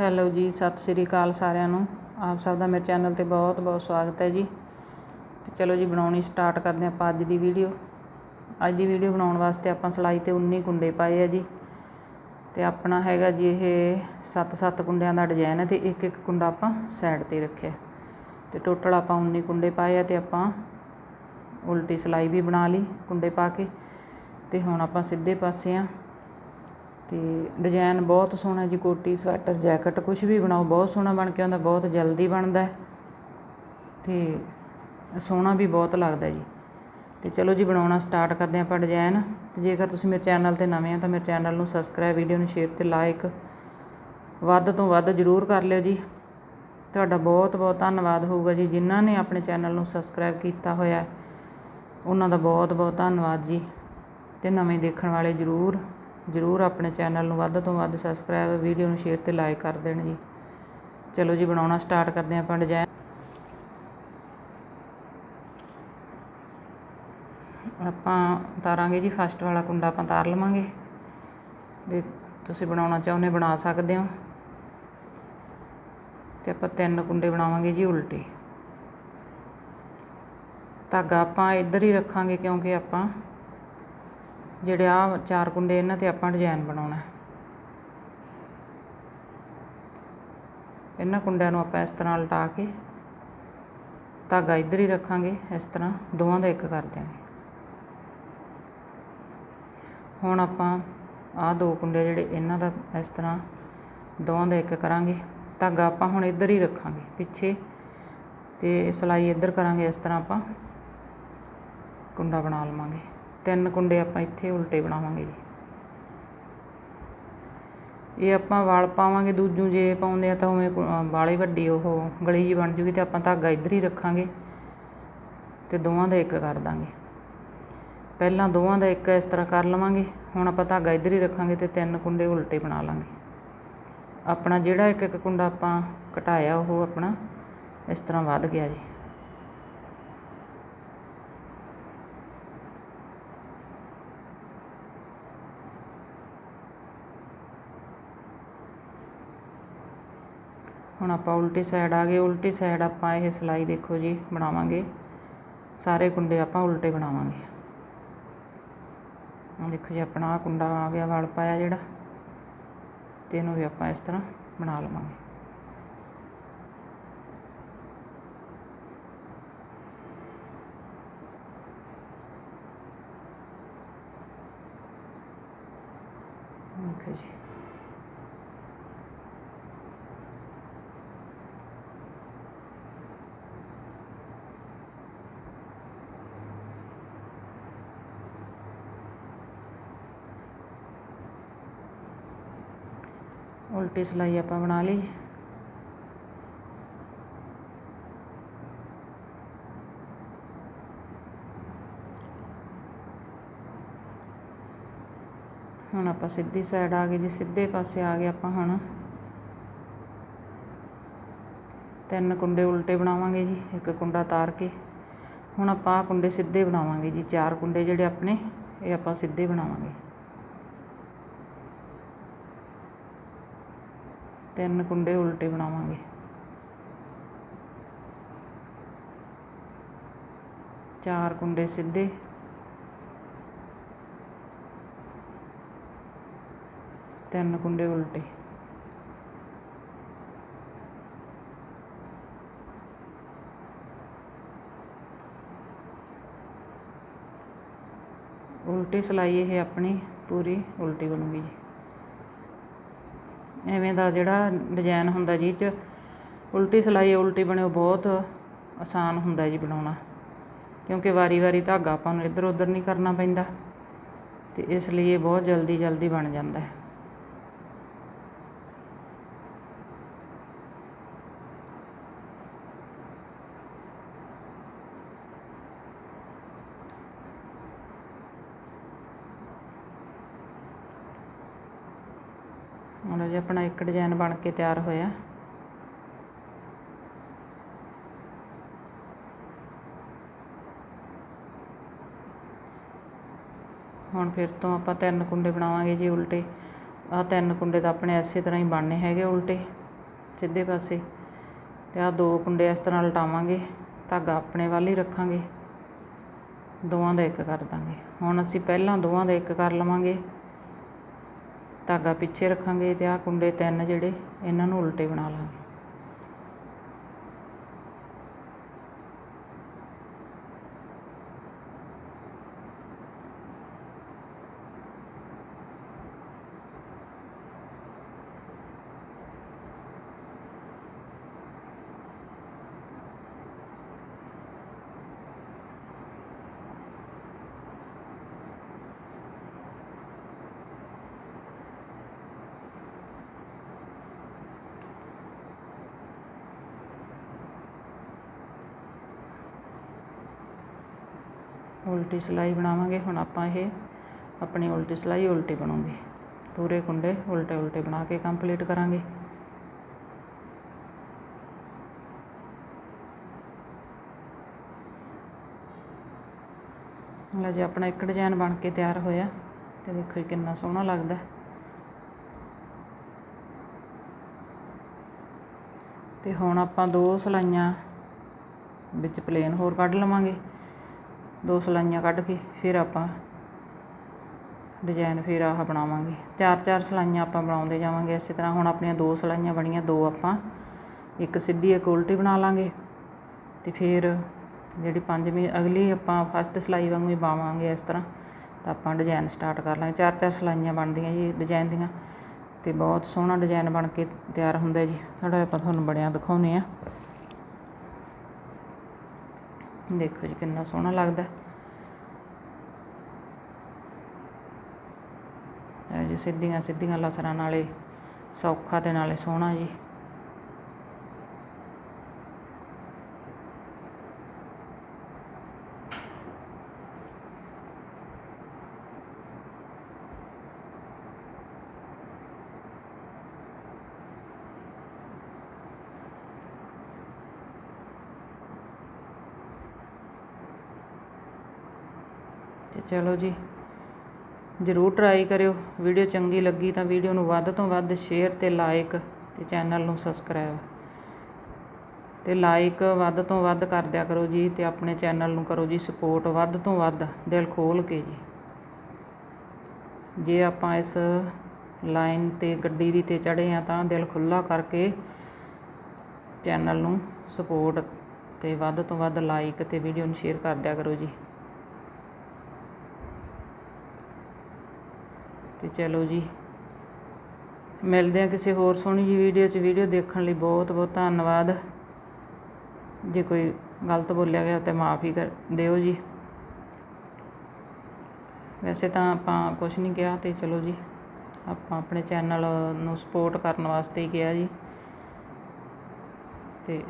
Hello ਜੀ, ਸਤਿ ਸ੍ਰੀ ਅਕਾਲ ਸਾਰਿਆਂ ਨੂੰ। ਆਪ ਸਭ ਦਾ ਮੇਰੇ ਚੈਨਲ ਤੇ ਬਹੁਤ ਬਹੁਤ ਸਵਾਗਤ ਹੈ ਜੀ। ਤੇ ਚਲੋ ਜੀ, ਬਣਾਉਣੀ ਸਟਾਰਟ ਕਰਦੇ ਹਾਂ ਆਪਾਂ ਅੱਜ ਦੀ ਵੀਡੀਓ। ਅੱਜ ਦੀ ਵੀਡੀਓ ਬਣਾਉਣ ਵਾਸਤੇ ਆਪਾਂ ਸਲਾਈ ਤੇ 19 ਕੁੰਡੇ ਪਾਏ ਆ ਜੀ। ਤੇ ਆਪਣਾ ਹੈਗਾ ਜੀ ਇਹ 7-7 ਕੁੰਡਿਆਂ ਦਾ ਡਿਜ਼ਾਈਨ ਹੈ ਤੇ ਇੱਕ ਇੱਕ ਕੁੰਡਾ ਆਪਾਂ ਸਾਈਡ ਤੇ ਰੱਖਿਆ। ਤੇ ਟੋਟਲ ਆਪਾਂ 19 ਕੁੰਡੇ ਪਾਏ ਆ ਤੇ ਆਪਾਂ ਉਲਟੀ ਸਲਾਈ ਵੀ ਬਣਾ ਲਈ ਕੁੰਡੇ ਪਾ ਕੇ। ਤੇ ਹੁਣ ਆਪਾਂ ਸਿੱਧੇ ਪਾਸੇ ਆ ਤੇ ਡਿਜ਼ਾਈਨ ਬਹੁਤ ਸੋਹਣਾ ਜੀ, ਕੋਟੀ, ਸਵੈਟਰ, ਜੈਕਟ ਕੁਝ ਵੀ ਬਣਾਓ, ਬਹੁਤ ਸੋਹਣਾ ਬਣ ਕੇ ਆਉਂਦਾ, ਬਹੁਤ ਜਲਦੀ ਬਣਦਾ ਹੈ। ਤੇ ਸੋਹਣਾ ਵੀ ਬਹੁਤ ਲੱਗਦਾ ਜੀ। ਤੇ ਚਲੋ ਜੀ, ਬਣਾਉਣਾ ਸਟਾਰਟ ਕਰਦੇ ਆਪਾਂ ਡਿਜ਼ਾਈਨ ਤੇ ਜੇਕਰ ਤੁਸੀਂ ਮੇਰੇ ਚੈਨਲ ਤੇ ਨਵੇਂ ਆ ਤਾਂ ਮੇਰੇ ਚੈਨਲ ਨੂੰ ਸਬਸਕ੍ਰਾਈਬ ਵੀਡੀਓ ਨੂੰ ਸ਼ੇਅਰ ਤੇ ਲਾਈਕ ਵੱਧ ਤੋਂ ਵੱਧ ਜ਼ਰੂਰ ਕਰ ਲਿਓ ਜੀ। ਤੁਹਾਡਾ ਬਹੁਤ ਬਹੁਤ ਧੰਨਵਾਦ ਹੋਊਗਾ ਜੀ, ਜਿਨ੍ਹਾਂ ਨੇ ਆਪਣੇ ਚੈਨਲ ਨੂੰ ਸਬਸਕ੍ਰਾਈਬ ਕੀਤਾ ਹੋਇਆ ਉਹਨਾਂ ਦਾ ਬਹੁਤ ਬਹੁਤ ਧੰਨਵਾਦ ਜੀ। ਤੇ ਨਵੇਂ ਦੇਖਣ ਵਾਲੇ ਜ਼ਰੂਰ ਜ਼ਰੂਰ ਆਪਣੇ ਚੈਨਲ ਨੂੰ ਵੱਧ ਤੋਂ ਵੱਧ ਸਬਸਕ੍ਰਾਈਬ ਵੀਡੀਓ ਨੂੰ ਸ਼ੇਅਰ ਤੇ ਲਾਈਕ ਕਰ ਦੇਣ ਜੀ। ਚਲੋ ਜੀ, ਬਣਾਉਣਾ ਸਟਾਰਟ ਕਰਦੇ ਹਾਂ ਆਪਾਂ ਡਿਜ਼ਾਈਨ ਆਪਾਂ ਉਤਾਰਾਂਗੇ ਜੀ ਫਸਟ ਵਾਲਾ ਕੁੰਡਾ ਆਪਾਂ ਉਤਾਰ ਲਵਾਂਗੇ। ਜੇ ਤੁਸੀਂ ਬਣਾਉਣਾ ਚਾਹੁੰਦੇ ਬਣਾ ਸਕਦੇ ਹੋ। ਤੇ ਆਪਾਂ ਤਿੰਨ ਕੁੰਡੇ ਬਣਾਵਾਂਗੇ ਜੀ ਉਲਟੇ। ਧਾਗਾ ਆਪਾਂ ਇੱਧਰ ਹੀ ਰੱਖਾਂਗੇ, ਕਿਉਂਕਿ ਆਪਾਂ ਜਿਹੜੇ ਆ ਚਾਰ ਕੁੰਡੇ ਇਹਨਾਂ ਤੇ ਆਪਾਂ ਡਿਜ਼ਾਈਨ ਬਣਾਉਣਾ। ਇਹਨਾਂ ਕੁੰਡਿਆਂ ਨੂੰ ਆਪਾਂ ਇਸ ਤਰ੍ਹਾਂ ਲਟਾ ਕੇ ਧਾਗਾ ਇੱਧਰ ਹੀ ਰੱਖਾਂਗੇ, ਇਸ ਤਰ੍ਹਾਂ ਦੋਵਾਂ ਦਾ ਇੱਕ ਕਰ ਦਿਆਂਗੇ। ਹੁਣ ਆਪਾਂ ਆਹ ਦੋ ਕੁੰਡੇ ਜਿਹੜੇ ਇਹਨਾਂ ਦਾ ਇਸ ਤਰ੍ਹਾਂ ਦੋਵਾਂ ਦਾ ਇੱਕ ਕਰਾਂਗੇ। ਧਾਗਾ ਆਪਾਂ ਹੁਣ ਇੱਧਰ ਹੀ ਰੱਖਾਂਗੇ, ਪਿੱਛੇ ਤੇ ਸਲਾਈ ਇੱਧਰ ਕਰਾਂਗੇ, ਇਸ ਤਰ੍ਹਾਂ ਆਪਾਂ ਕੁੰਡਾ ਬਣਾ ਲਵਾਂਗੇ। ਤਿੰਨ ਕੁੰਡੇ ਆਪਾਂ ਇੱਥੇ ਉਲਟੇ ਬਣਾਵਾਂਗੇ ਜੀ। ਇਹ ਆਪਾਂ ਵਾਲ ਪਾਵਾਂਗੇ, ਦੂਜੂ ਜੇ ਪਾਉਂਦੇ ਆ ਤਾਂ ਉਵੇਂ ਵਾਲੇ ਵੱਡੀ ਉਹ ਗਲੀ ਜੀ ਬਣ ਜੂਗੀ ਤੇ ਆਪਾਂ ਧਾਗਾ ਇੱਧਰ ਹੀ ਰੱਖਾਂਗੇ ਤੇ ਦੋਵਾਂ ਦਾ ਇੱਕ ਕਰ ਦਾਂਗੇ। ਪਹਿਲਾਂ ਦੋਵਾਂ ਦਾ ਇੱਕ ਇਸ ਤਰ੍ਹਾਂ ਕਰ ਲਵਾਂਗੇ, ਹੁਣ ਆਪਾਂ ਧਾਗਾ ਇੱਧਰ ਹੀ ਰੱਖਾਂਗੇ ਤੇ ਤਿੰਨ ਕੁੰਡੇ ਉਲਟੇ ਬਣਾ ਲਾਂਗੇ। ਆਪਣਾ ਜਿਹੜਾ ਇੱਕ ਇੱਕ ਕੁੰਡਾ ਆਪਾਂ ਘਟਾਇਆ ਉਹ ਆਪਣਾ ਇਸ ਤਰ੍ਹਾਂ ਵੱਧ ਗਿਆ ਜੀ। ਹੁਣ ਆਪਾਂ ਉਲਟੀ ਸਾਈਡ ਆ ਗਏ, ਉਲਟੀ ਸਾਈਡ ਆਪਾਂ ਇਹ ਸਲਾਈ ਦੇਖੋ ਜੀ, ਬਣਾਵਾਂਗੇ। ਸਾਰੇ ਕੁੰਡੇ ਆਪਾਂ ਉਲਟੇ ਬਣਾਵਾਂਗੇ। ਆ ਦੇਖੋ ਜੀ, ਆਪਣਾ ਆ ਕੁੰਡਾ ਆ ਗਿਆ, ਵਲ ਪਾਇਆ ਜਿਹੜਾ, ਤੇ ਇਹਨੂੰ ਵੀ ਆਪਾਂ ਇਸ ਤਰ੍ਹਾਂ ਬਣਾ ਲਵਾਂਗੇ। ਦੇਖੋ ਜੀ। ਉਲਟੀ ਸਲਾਈ ਆਪਾਂ ਬਣਾ ਲਈ। ਹੁਣ ਆਪਾਂ ਸਿੱਧੀ ਸਾਈਡ ਆ ਗਏ ਜੀ, ਸਿੱਧੇ ਪਾਸੇ ਆ ਗਏ ਆਪਾਂ ਹੁਣ। ਤਿੰਨ ਕੁੰਡੇ ਉਲਟੇ ਬਣਾਵਾਂਗੇ ਜੀ, ਇੱਕ ਕੁੰਡਾ ਤਾਰ ਕੇ। ਹੁਣ ਆਪਾਂ ਕੁੰਡੇ ਸਿੱਧੇ ਬਣਾਵਾਂਗੇ ਜੀ, ਚਾਰ ਕੁੰਡੇ ਜਿਹੜੇ ਆਪਣੇ, ਇਹ ਆਪਾਂ ਸਿੱਧੇ ਬਣਾਵਾਂਗੇ। ਤਿੰਨ ਕੁੰਡੇ ਉਲਟੇ ਬਣਾਵਾਂਗੇ। ਚਾਰ ਕੁੰਡੇ ਸਿੱਧੇ। ਤਿੰਨ ਕੁੰਡੇ ਉਲਟੇ। ਉਲਟੀ ਸਲਾਈ ਇਹ ਆਪਣੀ, ਪੂਰੀ ਉਲਟੀ ਬਣੂਗੀ ਜੀ। ਐਵੇਂ ਦਾ ਜਿਹੜਾ ਡਿਜ਼ਾਈਨ ਹੁੰਦਾ ਜੀ ਚ, ਉਲਟੀ ਸਲਾਈ, ਉਲਟੀ ਬਣਿਓ ਬਹੁਤ ਆਸਾਨ ਹੁੰਦਾ ਜੀ ਬਣਾਉਣਾ। ਕਿਉਂਕਿ ਵਾਰੀ-ਵਾਰੀ ਧਾਗਾ ਆਪਾਂ ਨੂੰ ਇੱਧਰ ਉੱਧਰ ਨਹੀਂ ਕਰਨਾ ਪੈਂਦਾ। ਤੇ ਇਸ ਲਈ ਇਹ ਬਹੁਤ ਜਲਦੀ ਜਲਦੀ ਬਣ ਜਾਂਦਾ ਹੈ। ਹੁਣ ਜੇ, ਆਪਣਾ ਇੱਕ ਡਿਜ਼ਾਈਨ ਬਣ ਕੇ ਤਿਆਰ ਹੋਇਆ। ਹੁਣ ਫਿਰ ਤੋਂ ਆਪਾਂ ਤਿੰਨ ਕੁੰਡੇ ਬਣਾਵਾਂਗੇ ਜੀ ਉਲਟੇ। ਆਹ ਤਿੰਨ ਕੁੰਡੇ ਤਾਂ ਆਪਣੇ ਐਸੇ ਤਰ੍ਹਾਂ ਹੀ ਬਣਨੇ ਹੈਗੇ ਉਲਟੇ, ਸਿੱਧੇ ਪਾਸੇ। ਤੇ ਆ ਦੋ ਕੁੰਡੇ ਇਸ ਤਰ੍ਹਾਂ ਲਟਾਵਾਂਗੇ, ਧਾਗਾ ਆਪਣੇ ਵੱਲ ਹੀ ਰੱਖਾਂਗੇ। ਦੋਵਾਂ ਦਾ ਇੱਕ ਕਰ ਦਾਂਗੇ। ਹੁਣ ਅਸੀਂ ਪਹਿਲਾਂ ਦੋਵਾਂ ਦਾ ਇੱਕ ਕਰ ਲਵਾਂਗੇ। ਧਾਗਾ ਪਿੱਛੇ ਰੱਖਾਂਗੇ ਅਤੇ ਆਹ ਕੁੰਡੇ ਤਿੰਨ ਜਿਹੜੇ ਇਹਨਾਂ ਨੂੰ ਉਲਟੇ ਬਣਾ ਲਵਾਂਗੇ ਉਲਟੀ ਸਿਲਾਈ ਬਣਾਵਾਂਗੇ। ਹੁਣ ਆਪਾਂ ਇਹ ਆਪਣੀ ਉਲਟੀ ਸਿਲਾਈ ਉਲਟੀ ਬਣੂਗੀ। ਪੂਰੇ ਕੁੰਡੇ ਉਲਟੇ ਉਲਟੇ ਬਣਾ ਕੇ ਕੰਪਲੀਟ ਕਰਾਂਗੇ। ਲਓ ਜੀ, ਆਪਣਾ ਇੱਕ ਡਿਜ਼ਾਈਨ ਬਣ ਕੇ ਤਿਆਰ ਹੋਇਆ ਤੇ ਦੇਖੋ ਜੀ ਕਿੰਨਾ ਸੋਹਣਾ ਲੱਗਦਾ। ਹੈ। ਤੇ ਹੁਣ ਆਪਾਂ ਦੋ ਸਲਾਈਆਂ ਵਿੱਚ ਪਲੇਨ ਹੋਰ ਕੱਢ ਲਵਾਂਗੇ। ਦੋ ਸਲਾਈਆਂ ਕੱਢ ਕੇ ਫਿਰ ਆਪਾਂ ਡਿਜ਼ਾਈਨ ਫਿਰ ਆਹ ਬਣਾਵਾਂਗੇ। ਚਾਰ ਚਾਰ ਸਲਾਈਆਂ ਆਪਾਂ ਬਣਾਉਂਦੇ ਜਾਵਾਂਗੇ ਇਸੇ ਤਰ੍ਹਾਂ। ਹੁਣ ਆਪਣੀਆਂ ਦੋ ਸਲਾਈਆਂ ਬਣੀਆਂ, ਦੋ ਆਪਾਂ ਇੱਕ ਸਿੱਧੀ ਇੱਕ ਉਲਟੀ ਬਣਾ ਲਾਂਗੇ ਤੇ ਫਿਰ ਜਿਹੜੀ ਪੰਜਵੀਂ, ਅਗਲੀ ਆਪਾਂ ਫਸਟ ਸਲਾਈ ਵਾਂਗੂ ਹੀ ਪਾਵਾਂਗੇ ਇਸ ਤਰ੍ਹਾਂ। ਤਾਂ ਆਪਾਂ ਡਿਜ਼ਾਈਨ ਸਟਾਰਟ ਕਰ ਲਾਂਗੇ। ਚਾਰ ਚਾਰ ਸਲਾਈਆਂ ਬਣਦੀਆਂ ਜੀ ਡਿਜ਼ਾਈਨ ਦੀਆਂ ਤੇ ਬਹੁਤ ਸੋਹਣਾ ਡਿਜ਼ਾਈਨ ਬਣ ਕੇ ਤਿਆਰ ਹੁੰਦਾ ਜੀ। ਥੋੜਾ ਆਪਾਂ ਤੁਹਾਨੂੰ ਬਣਿਆ ਦਿਖਾਉਨੇ ਆ ਦੇਖੋ ਜੀ ਕਿੰਨਾ ਸੋਹਣਾ ਲੱਗਦਾ। ਇਹ ਜੀ ਸਿੱਧੀਆਂ ਸਿੱਧੀਆਂ ਲਸਰਾਂ ਨਾਲੇ ਸੌਖਾ ਤੇ ਨਾਲੇ ਸੋਹਣਾ ਜੀ। ਚਲੋ ਜੀ, ਜ਼ਰੂਰ ਟਰਾਈ ਕਰਿਓ। ਵੀਡੀਓ ਚੰਗੀ ਲੱਗੀ ਤਾਂ ਵੀਡੀਓ ਨੂੰ ਵੱਧ ਤੋਂ ਵੱਧ ਸ਼ੇਅਰ ਤੇ ਲਾਈਕ ਤੇ ਚੈਨਲ ਨੂੰ ਸਬਸਕ੍ਰਾਈਬ ਤੇ ਲਾਈਕ ਵੱਧ ਤੋਂ ਵੱਧ ਕਰ ਦਿਆ ਕਰੋ ਜੀ ਤੇ ਆਪਣੇ ਚੈਨਲ ਨੂੰ ਕਰੋ ਜੀ ਸਪੋਰਟ ਵੱਧ ਤੋਂ ਵੱਧ, ਦਿਲ ਖੋਲ ਕੇ ਜੀ। ਜੇ ਆਪਾਂ ਇਸ ਲਾਈਨ ਤੇ ਗੱਡੀ ਦੀ ਤੇ ਚੜੇ ਆ ਤਾਂ ਦਿਲ ਖੁੱਲਾ ਕਰਕੇ ਚੈਨਲ ਨੂੰ ਸਪੋਰਟ ਤੇ ਵੱਧ ਤੋਂ ਵੱਧ ਲਾਈਕ ਤੇ ਵੀਡੀਓ ਨੂੰ ਸ਼ੇਅਰ ਕਰ ਦਿਆ ਕਰੋ ਜੀ। ਤੇ ਚਲੋ ਜੀ। ਮਿਲਦੇ ਆ ਕਿਸੇ ਹੋਰ ਸੋਹਣੀ ਜੀ ਵੀਡੀਓ 'ਚ। ਵੀਡੀਓ ਦੇਖਣ ਲਈ ਬਹੁਤ ਬਹੁਤ ਧੰਨਵਾਦ। ਜੇ ਕੋਈ ਗਲਤ ਬੋਲਿਆ ਗਿਆ ਤਾਂ ਮਾਫੀ ਕਰ, ਦਿਓ ਜੀ। ਵੈਸੇ ਤਾਂ ਆਪਾਂ ਕੁਝ ਨਹੀਂ ਕਿਹਾ ਤੇ ਚਲੋ ਜੀ। ਆਪਾਂ ਆਪਣੇ ਚੈਨਲ ਨੂੰ ਸਪੋਰਟ ਕਰਨ ਵਾਸਤੇ ਹੀ ਕਿਹਾ ਜੀ। ਤੇ